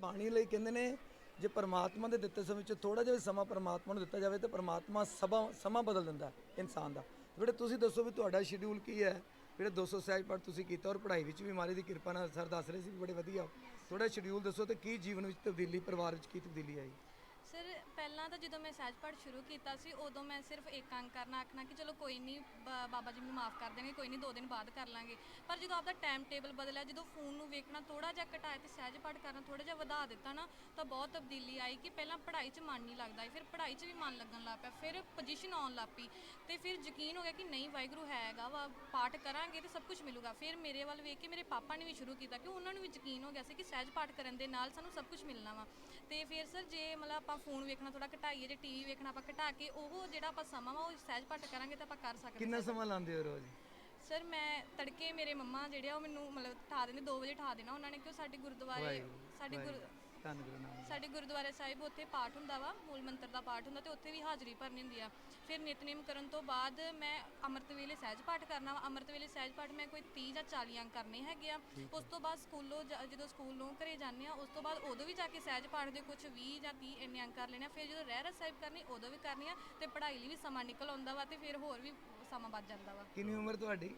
ਬਾਣੀ ਲਈ ਕਹਿੰਦੇ ਨੇ ਜੇ ਪਰਮਾਤਮਾ ਦੇ ਦਿੱਤੇ ਸਮੇਂ ਵਿੱਚ ਥੋੜਾ ਜਿਹਾ ਸਮਾਂ ਪਰਮਾਤਮਾ ਨੂੰ ਦਿੱਤਾ ਜਾਵੇ ਤਾਂ ਪਰਮਾਤਮਾ ਸਭਾ ਸਮਾਂ ਬਦਲ ਦਿੰਦਾ ਇਨਸਾਨ ਦਾ। ਬੇਟੇ ਤੁਸੀਂ ਦੱਸੋ ਵੀ ਤੁਹਾਡਾ ਸ਼ਡਿਊਲ ਕੀ ਹੈ? ਜਿਹੜੇ 200 ਸਹਿਜ ਪਾਠ ਤੁਸੀਂ ਕੀਤਾ ਔਰ ਪੜ੍ਹਾਈ ਵਿੱਚ ਵੀ ਮਾਰੇ ਦੀ ਕਿਰਪਾ ਨਾਲ ਸਰ ਦੱਸ ਰਹੇ ਸੀ ਬੜੇ ਵਧੀਆ। ਥੋੜਾ ਸ਼ਡਿਊਲ ਦੱਸੋ ਤੇ ਕੀ ਜੀਵਨ ਵਿੱਚ ਤਬਦੀਲੀ ਪਰਿਵਾਰ ਵਿੱਚ ਕੀ ਤਬਦੀਲੀ ਆਈ? ਪਹਿਲਾਂ ਤਾਂ ਜਦੋਂ ਮੈਂ ਸਹਿਜ ਪਾਠ ਸ਼ੁਰੂ ਕੀਤਾ ਸੀ ਉਦੋਂ ਮੈਂ ਸਿਰਫ ਇੱਕ ਅੰਗ ਕਰਨਾ ਆਖਣਾ ਕਿ ਚਲੋ ਕੋਈ ਨਹੀਂ ਬ- ਬਾਬਾ ਜੀ ਮੈਨੂੰ ਮਾਫ ਕਰ ਦੇਣਗੇ ਕੋਈ ਨਹੀਂ ਦੋ ਦਿਨ ਬਾਅਦ ਕਰ ਲਾਂਗੇ। ਪਰ ਜਦੋਂ ਆਪਦਾ ਟਾਈਮ ਟੇਬਲ ਬਦਲਿਆ ਜਦੋਂ ਫੋਨ ਨੂੰ ਵੇਖਣਾ ਥੋੜਾ ਜਿਹਾ ਘਟਾਇਆ ਤੇ ਸਹਿਜ ਪਾਠ ਕਰਨਾ ਥੋੜਾ ਜਿਹਾ ਵਧਾ ਦਿੱਤਾ ਨਾ ਤਾਂ ਬਹੁਤ ਤਬਦੀਲੀ ਆਈ ਕਿ ਪਹਿਲਾਂ ਪੜ੍ਹਾਈ 'ਚ ਮਨ ਨਹੀਂ ਲੱਗਦਾ ਸੀ, ਫਿਰ ਪੜ੍ਹਾਈ 'ਚ ਵੀ ਮਨ ਲੱਗਣ ਲੱਗ ਪਿਆ ਫਿਰ ਪੋਜੀਸ਼ਨ ਆਉਣ ਲੱਗ ਪਈ ਤੇ ਫਿਰ ਯਕੀਨ ਹੋ ਗਿਆ ਕਿ ਨਹੀਂ ਵਾਹਿਗੁਰੂ ਹੈਗਾ ਵਾ ਪਾਠ ਕਰਾਂਗੇ ਤੇ ਸਭ ਕੁਝ ਮਿਲੂਗਾ। ਫਿਰ ਮੇਰੇ ਵੱਲ ਵੇਖ ਕੇ ਮੇਰੇ ਪਾਪਾ ਨੇ ਵੀ ਸ਼ੁਰੂ ਕੀਤਾ ਕਿ ਉਹਨਾਂ ਨੂੰ ਵੀ ਯਕੀਨ ਹੋ ਗਿਆ ਸੀ ਕਿ ਸਹਿਜ ਪਾਠ ਕਰਨ ਦੇ ਨਾਲ ਸਾਨੂੰ ਸਭ ਕੁਝ ਮਿਲਣਾ ਵਾ। ਤੇ ਫਿਰ ਸਰ ਜੇ ਮਤਲਬ ਆਪਾਂ ਫੋਨ ਵੇਖਣਾ ਥੋੜਾ ਘਟਾਈਏ ਜੇ ਟੀਵੀ ਵੇਖਣਾ ਆਪਾਂ ਘਟਾ ਕੇ ਉਹ ਜਿਹੜਾ ਆਪਾਂ ਸਮਾਂ ਵਾ ਉਹ ਸਹਿਜ ਪਾਠ ਕਰਾਂਗੇ ਤਾਂ ਆਪਾਂ ਕਰ ਸਕਦੇ ਕਿੰਨਾ ਸਮਾਂ ਲਾਉਂਦੇ ਹੋ ਰੋਜ਼? ਸਰ ਮੈਂ ਤੜਕੇ ਮੇਰੇ ਮੰਮਾ ਜਿਹੜੇ ਆ ਉਹ ਮੈਨੂੰ ਮਤਲਬ ਠਾ ਦਿੰਦੇ 2 ਵਜੇ ਠਾ ਦੇਣਾ ਉਹਨਾਂ ਨੇ ਕਿ ਸਾਡੇ ਗੁਰਦੁਆਰੇ ਵਾਹਿਗੁਰੂ, ਸਾਡੇ ਗੁਰ ਧੰਨ ਗੁਰੂ ਨਾਨਕ ਸਾਡੇ ਗੁਰਦੁਆਰੇ ਸਾਹਿਬ ਉੱਥੇ ਪਾਠ ਹੁੰਦਾ ਵਾ ਮੂਲ ਮੰਤਰ ਦਾ ਪਾਠ ਹੁੰਦਾ ਤੇ ਉੱਥੇ ਵੀ ਹਾਜ਼ਰੀ ਭਰਨੀ ਹੁੰਦੀ ਆ। ਫਿਰ ਨਿਤਨੇਮ ਕਰਨ ਤੋਂ ਬਾਅਦ ਮੈਂ ਅੰਮ੍ਰਿਤ ਵੇਲੇ ਸਹਿਜ ਪਾਠ ਕਰਨਾ ਵਾ। ਅੰਮ੍ਰਿਤ ਵੇਲੇ ਸਹਿਜ ਪਾਠ ਮੈਂ ਕੋਈ 30 ਜਾਂ 40 ਅੰਕ ਕਰਨੇ ਹੈਗੇ ਆ। ਉਸ ਤੋਂ ਬਾਅਦ ਸਕੂਲੋਂ ਜ- ਜਦੋਂ ਸਕੂਲੋਂ ਘਰੇ ਜਾਂਦੇ ਆ ਉਸ ਤੋਂ ਬਾਅਦ ਉਦੋਂ ਵੀ ਜਾ ਕੇ ਸਹਿਜ ਪਾਠ ਦੇ ਕੁਝ 20 ਜਾਂ 30 ਇੰਨੇ ਅੰਕ ਕਰ ਲੈਣੇ ਆ। ਫਿਰ ਜਦੋਂ ਰਹਿਰਸ ਸਾਹਿਬ ਕਰਨੀ ਉਦੋਂ ਵੀ ਕਰਨੀ ਆ ਤੇ ਪੜ੍ਹਾਈ ਲਈ ਵੀ ਸਮਾਂ ਨਿਕਲ ਆਉਂਦਾ ਵਾ ਤੇ ਫਿਰ ਹੋਰ ਵੀ ਸਮਾਂ ਬਚ ਜਾਂਦਾ ਵਾ। ਕਿੰਨੀ ਉਮਰ ਤੁਹਾਡੀ?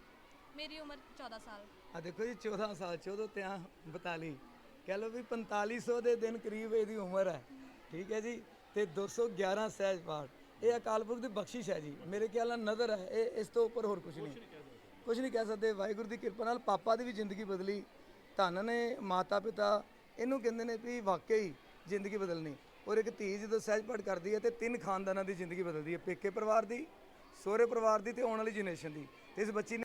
ਮੇਰੀ ਉਮਰ 14 ਸਾਲ। ਆ ਦੇਖੋ ਜੀ 14 ਸਾਲ 14 ਤੇ ਆ 42 ਕਹਿ ਲਓ ਵੀ 4500 ਦੇ ਦਿਨ ਕਰੀਬ ਇਹਦੀ ਉਮਰ ਹੈ। ਠੀਕ ਹੈ ਜੀ? ਤੇ 211 ਸਹਿਜ ਪਾਠ। ਇਹ ਅਕਾਲ ਪੁਰਖ ਦੀ ਬਖਸ਼ਿਸ਼ ਹੈ ਜੀ। ਮੇਰੇ ਖਿਆਲ ਨਾਲ ਨਜ਼ਰ ਹੈ। ਇਹ ਇਸ ਤੋਂ ਉੱਪਰ ਹੋਰ ਕੁਝ ਨਹੀਂ। ਕੁਝ ਨਹੀਂ ਕਹਿ ਸਕਦੇ। ਵਾਹਿਗੁਰੂ ਦੀ ਕਿਰਪਾ ਨਾਲ ਪਾਪਾ ਦੀ ਵੀ ਜ਼ਿੰਦਗੀ ਬਦਲੀ। ਧਨ ਨੇ ਮਾਤਾ ਪਿਤਾ। ਇਹਨੂੰ ਕਹਿੰਦੇ ਨੇ ਵੀ ਵਾਕਈ ਜ਼ਿੰਦਗੀ ਬਦਲਣੀ। ਔਰ ਇੱਕ ਧੀ ਜਦੋਂ ਸਹਿਜ ਪਾਠ ਕਰਦੀ ਹੈ ਤੇ ਤਿੰਨ ਖਾਨਦਾਨਾਂ ਦੀ ਜ਼ਿੰਦਗੀ ਬਦਲਦੀ ਹੈ। ਪੇਕੇ ਪਰਿਵਾਰ ਦੀ, ਸਹੁਰੇ ਪਰਿਵਾਰ ਦੀ ਤੇ ਆਉਣ ਵਾਲੀ ਜਨਰੇਸ਼ਨ ਦੀ। ਤੇ ਇਸ ਬੱਚੀ ਨੇ